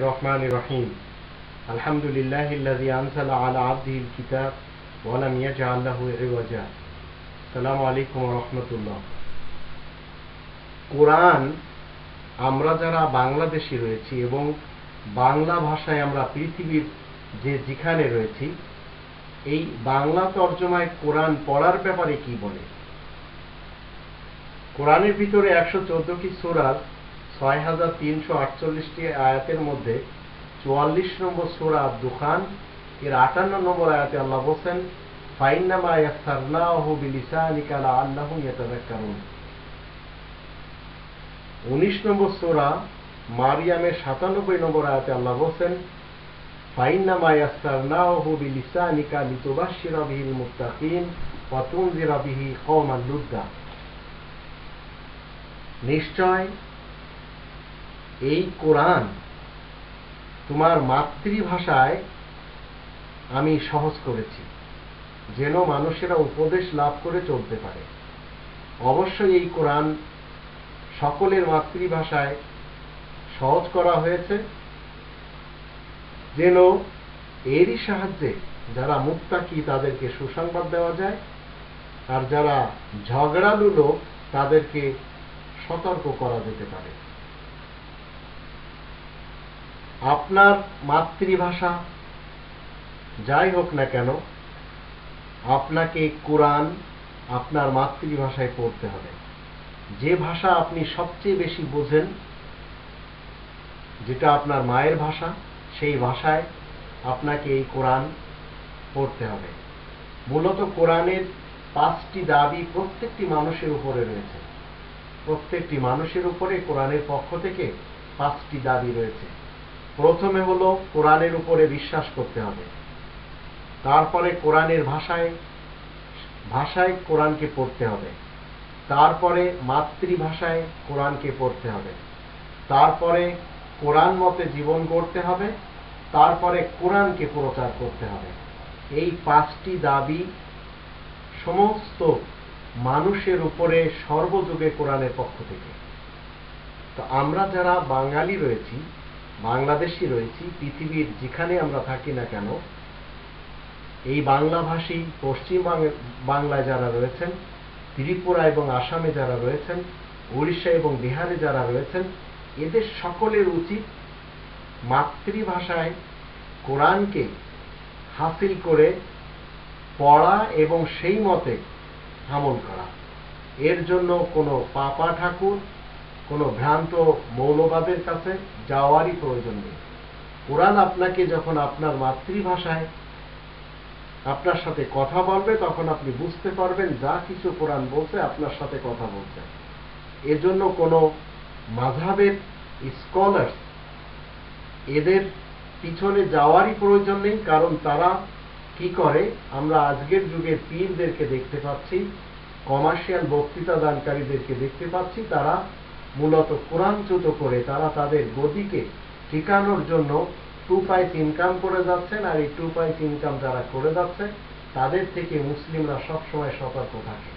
রহমান রহিম। আলহামদুলিল্লাহ আনসাল আলা আব্দিল কিতাব ওয়ালাম ইয়াজা আল্লাহ ইওয়াজা। সালামু আলাইকুম রহমতুল্লাহ। কোরআন, আমরা যারা বাংলাদেশি রয়েছি এবং বাংলা ভাষায় আমরা পৃথিবীর যে যেখানে রয়েছি, এই বাংলা তর্জমায় কোরআন পড়ার ব্যাপারে কি বলে? কোরআনের ভিতরে একশো চোদ্দটি সুরার ছয় হাজার তিনশো আটচল্লিশটি আয়াতের মধ্যে চুয়াল্লিশ নম্বর সুরা দুখান, এর আটান্ন নম্বর আয়াতে আল্লাহ বলছেন, ফাইন্নামা ইয়াসসারনাহু বিলিসানিকা লাআল্লাহুম ইয়াতাযাক্কারুন। উনিশ নম্বর সুরা মারিয়ামের সাতানব্বই নম্বর আয়াতে আল্লাহ বলছেন লুদ্দা। নিশ্চয় এই কোরআন তোমার মাতৃভাষায় আমি সহজ করেছি, যেন মানুষেরা উপদেশ লাভ করে চলতে পারে। অবশ্যই এই কোরআন সকলের মাতৃভাষায় সহজ করা হয়েছে, যেন এরই সাহায্যে যারা মুক্তাকি তাদেরকে সুসংবাদ দেওয়া যায়, আর যারা ঝগড়ালু লোক তাদেরকে সতর্ক করা যেতে পারে। আপনার মাতৃভাষা, যাই হোক না কেন, আপনাকে কোরআন আপনার মাতৃভাষায় পড়তে হবে। যে ভাষা আপনি সবচেয়ে বেশি বোঝেন, যেটা আপনার মায়ের ভাষা, সেই ভাষায় আপনাকে এই কোরআন পড়তে হবে। মূলত কোরআনের পাঁচটি দাবি প্রত্যেকটি মানুষের উপরে রয়েছে। প্রত্যেকটি মানুষের উপরে কোরআনের পক্ষ থেকে পাঁচটি দাবি রয়েছে। প্রথমে হলো, কোরআনের উপরে বিশ্বাস করতে হবে। তারপরে কোরআনের ভাষায় ভাষায় কোরআনকে পড়তে হবে। তারপরে মাতৃভাষায় কোরআনকে পড়তে হবে। তারপরে কোরআন মতে জীবন গড়তে হবে। তারপরে কোরআনকে প্রচার করতে হবে। এই পাঁচটি দাবি সমস্ত মানুষের উপরে সর্বযুগে কোরআনের পক্ষ থেকে। তো আমরা যারা বাঙালি রয়েছি, বাংলাদেশি রয়েছি, পৃথিবীর যেখানে আমরা থাকি না কেন, এই বাংলাভাষী, পশ্চিম বাংলায় যারা রয়েছেন, ত্রিপুরা এবং আসামে যারা রয়েছেন, উড়িষ্যা এবং বিহারে যারা রয়েছেন, এদের সকলের উচিত মাতৃভাষায় কোরআনকে হাসিল করে পড়া এবং সেই মতে আমল করা। এর জন্য কোনো পাপা ঠাকুর, কোনো ভ্রান্ত মৌলবাদের কাছে যাওয়ারই প্রয়োজন নেই। কোরআন আপনাকে যখন আপনার মাতৃভাষায় আপনার সাথে কথা বলবে, তখন আপনি বুঝতে পারবেন যা কিছু কোরআন বলছে, আপনার সাথে কথা বলছে। এজন্য কোনো মাঝাবের স্কলার্স এদের পিছনে যাওয়ারই প্রয়োজন নেই, কারণ তারা কি করে? আমরা আজকের যুগে পীরদেরকে দেখতে পাচ্ছি কমার্শিয়াল বক্তৃতা দানকারীদেরকে দেখতে পাচ্ছি, তারা মূলত কোরআনচ্যুত করে তারা তাদের গতিকে ঠিকানোর জন্য টু পাইস ইনকাম করে যাচ্ছেন আর এই টু পাইস ইনকাম যারা করে যাচ্ছে, তাদের থেকে মুসলিমরা সবসময় সতর্ক থাকে।